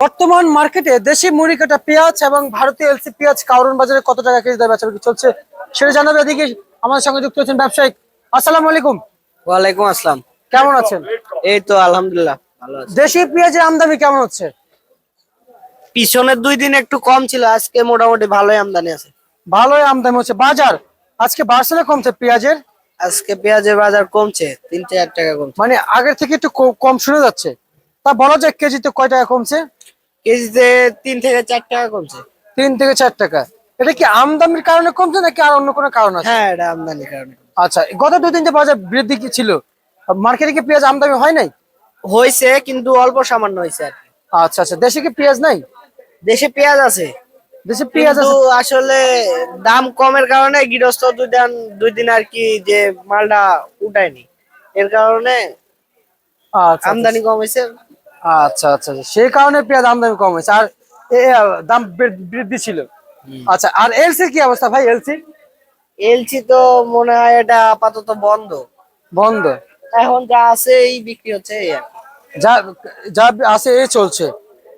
বর্তমান মার্কেটে দেশি মুড়ি কাটা পেঁয়াজ এবং ভারতীয় এলসি পেঁয়াজ কাউরন বাজারে কত টাকা কেজি দরে বেচা চলছে সেটা জানাবে এদিকে আমাদের সঙ্গে যুক্ত হচ্ছেন ব্যবসায়িক। আসসালামু আলাইকুম। ওয়ালাইকুম আসসালাম। কেমন আছেন? এই তো আলহামদুলিল্লাহ ভালো আছি। দেশি পেঁয়াজের আমদানি কেমন হচ্ছে? পিছনের দুই দিন একটু কম ছিল আজকে মোটামুটি ভালোই আমদানি আছে। ভালোই আমদানি হচ্ছে। বাজার আজকে না কমছে পেঁয়াজের? আজকে পেঁয়াজের বাজার কমছে তিন চার টাকা কমছে। মানে আগের থেকে একটু কম শুনে যাচ্ছে। তা বলা যায় কেজিতে কয় টাকা কমছে? কেজিতে তিন থেকে চার টাকা কমছে। তিন থেকে চার টাকা। এটা কি আমদানির কারণে কমছে নাকি আর অন্য কোনো কারণ আছে? হ্যাঁ এটা আমদানির কারণে আচ্ছা গত দুই যে বাজার বৃদ্ধি কি ছিল? মার্কেটে কি পেঁয়াজ আমদানি হয় নাই? হয়েছে কিন্তু অল্প সামান্য হয়েছে আর আচ্ছা আচ্ছা দেশে কি পেঁয়াজ নাই? দেশে পেঁয়াজ আছে। দেশে পেঁয়াজ আছে। আসলে দাম কমের কারণে গৃহস্থ দুই দিন দুই দিন আর কি যে মালটা উঠায়নি। এর কারণে আচ্ছা। আমদানি কম হয়েছে। আচ্ছা আচ্ছা আচ্ছা। সেই কারণে পেঁয়াজ আমদানি কম হয়েছে। আর দাম বৃদ্ধি ছিল। আচ্ছা আর এলসির কি অবস্থা ভাই এলসি? এলছি তো মনে হয় এটা আপাতত বন্ধ। বন্ধ। এখন যা আছে এই বিক্রি হচ্ছে। যা যা আছে এই চলছে।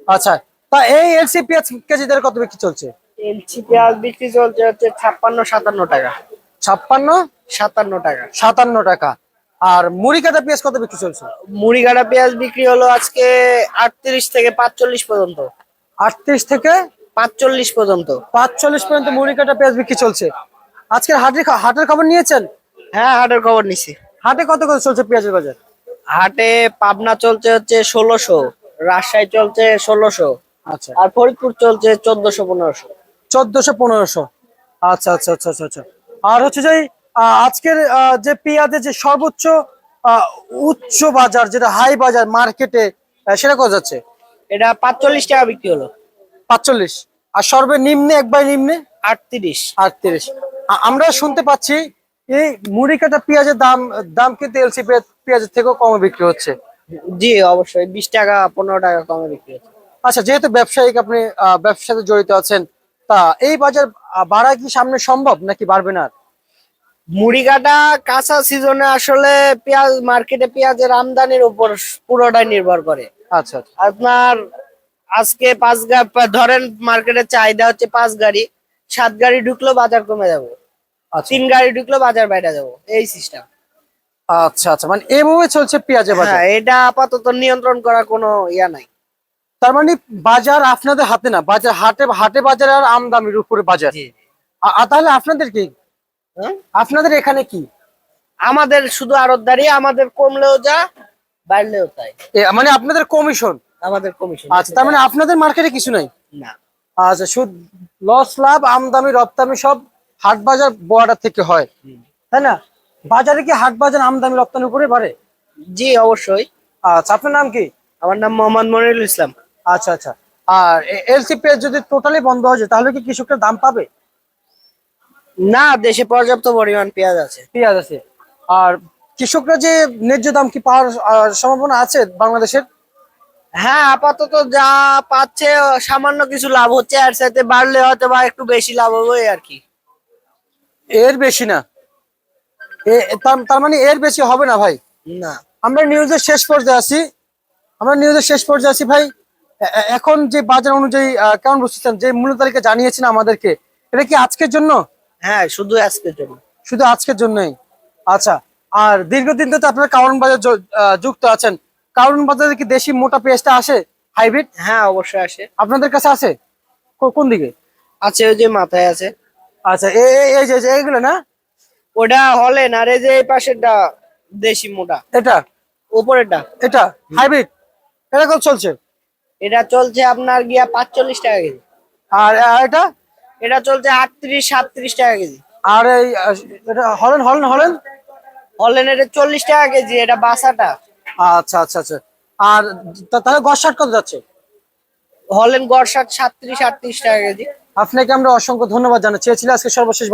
আচ্ছা তা এই এলসি পেঁয়াজ কেজি দরে কত বিক্রি চলছে? এলসি পেঁয়াজ বিক্রি চলছে হচ্ছে ছাপ্পান্ন সাতান্ন টাকা। ছাপ্পান্ন? সাতান্ন টাকা। সাতান্ন টাকা। আর মুড়ি কাটা পেঁয়াজ কত বিক্রি চলছে? মুড়ি কাটা পেঁয়াজ বিক্রি হলো আজকে আটত্রিশ থেকে পাঁচচল্লিশ পর্যন্ত। আটত্রিশ থেকে পাঁচচল্লিশ পর্যন্ত। পাঁচচল্লিশ পর্যন্ত মুড়ি কাটা পেঁয়াজ বিক্রি চলছে। আজকের হাটের হাটের খবর নিয়েছেন? হ্যাঁ হাটের খবর নিছি। হাটে কত কত চলছে পেঁয়াজের বাজার? হাটে পাবনা চলছে হচ্ছে ষোলোশো রাজশাহী চলছে ষোলোশো আচ্ছা। আর ফরিদপুর চলছে চোদ্দশো পনেরোশো। চোদ্দশো পনেরোশো। আচ্ছা আচ্ছা আচ্ছা আচ্ছা আচ্ছা। আর হচ্ছে যে আজকের যে পেঁয়াজের যে সর্বোচ্চ উচ্চ বাজার যেটা হাই বাজার মার্কেটে সেটা কত যাচ্ছে? এটা পাঁচচল্লিশ টাকা বিক্রি হলো। পাঁচচল্লিশ। আর সর্বে সর্বনিম্নে একবার নিম্নে? আটত্রিশ। আটত্রিশ। আমরা শুনতে পাচ্ছি এই মুড়ি কাটা পেঁয়াজের দাম দাম কিন্তু এলসি পেঁয়াজের থেকেও কমে বিক্রি হচ্ছে। জি অবশ্যই। বিশ টাকা পনেরো টাকা কমে বিক্রি হচ্ছে। আচ্ছা যেহেতু ব্যবসায়িক আপনি আহ, ব্যবসার জড়িত আছেন তা এই বাজার বাড়া কি সামনে সম্ভব নাকি বাড়বে না আর? মুড়ি কাটা কাঁচা সিজনে আসলে পেঁয়াজ মার্কেটে পেঁয়াজের আমদানির উপর পুরোটাই নির্ভর করে। আচ্ছা আচ্ছা। আপনার আজকে পাঁচ ধরেন মার্কেটের চাহিদা হচ্ছে পাঁচ গাড়ি সাত গাড়ি ঢুকলো বাজার কমে যাব। আচ্ছা। তিন গাড়ি ঢুকলো বাজার বাইরে যাব এই সিস্টেম আচ্ছা আচ্ছা মানে এইভাবে চলছে পেঁয়াজের বাজার? হ্যাঁ এটা আপাতত নিয়ন্ত্রণ করা কোনো ইয়া নাই। তার মানে বাজার আপনাদের হাতে না বাজার হাটে হাটে বাজার আর আমদামির উপরে বাজার। তাহলে আপনাদের কি? আপনাদের এখানে কি? আমাদের শুধু আড়তদারি আমাদের কমলেও যা বাড়লেও তাই। মানে আপনাদের কমিশন আমাদের কমিশন আচ্ছা তার মানে আপনাদের মার্কেটে কিছু নাই? না। আচ্ছা সুদ লস লাভ আমদামি রপ্তানি সব হাট বাজার বর্ডার থেকে হয়। তাই না? বাজারে কি হাট বাজার আমদানি রপ্তানি করে বাড়ে? জি অবশ্যই। আচ্ছা আপনার নাম কি? আমার নাম মোহাম্মদ মনিরুল ইসলাম। আচ্ছা আচ্ছা। আর এলসি পেঁয়াজ যদি টোটালি বন্ধ হয়ে যায় তাহলে কি কৃষকরা দাম পাবে? না দেশে পর্যাপ্ত পরিমাণ পেঁয়াজ আছে। পেঁয়াজ আছে। আর কৃষকরা যে ন্যায্য দাম কি পাওয়ার সম্ভাবনা আছে বাংলাদেশের? হ্যাঁ আপাতত যা পাচ্ছে সামান্য কিছু লাভ হচ্ছে আর সাথে বাড়লে হয়তো বা একটু বেশি লাভ হবে আর কি। এর বেশি না? এ- তার মানে এর বেশি হবে না ভাই? না। আমরা নিউজের শেষ পর্যায়ে আছি। আমরা নিউজের শেষ পর্যায়ে আছি ভাই। এখন যে বাজার অনুযায়ী কেমন বুঝতেছেন যে মূল্য তালিকা জানিয়েছেন আমাদেরকে এটা কি আজকের জন্য? হ্যাঁ শুধু আজকের জন্য। শুধু আজকের জন্যই? আচ্ছা আর দীর্ঘদিন তো আপনারা কারণ বাজার যুক্ত আছেন। কারণ বাজারে কি দেশি মোটা পেঁয়াজটা আসে? হাইব্রিড? হ্যাঁ অবশ্যই আসে। আপনাদের কাছে আছে কোন দিকে? আছে ওই যে মাথায় আছে। আচ্ছা এই যে এইগুলো না? ওটা হলেন আর এই যে এই পাশেরটা দেশি মোটা। এটা? উপরেরটা এটা? হাইব্রিড? এটা কত চলছে? এটা চলছে আপনার গিয়া পাঁচচল্লিশ টাকা কেজি। আর এটা? এটা চলছে আটত্রিশ সাতত্রিশ টাকা কেজি। আর এই এটা হলেন হলেন হলেন? হলেন এটা চল্লিশ টাকা কেজি এটা বাসাটা। আচ্ছা আচ্ছা আচ্ছা। আর তাহলে গড়সাট শার্ট কত যাচ্ছে? হলেন গড় ষাট সাতত্রিশ আটত্রিশ টাকা কেজি। আপনাকে আমরা অসংখ্য ধন্যবাদ জানাচ্ছি। ছিল আজকে সর্বশেষ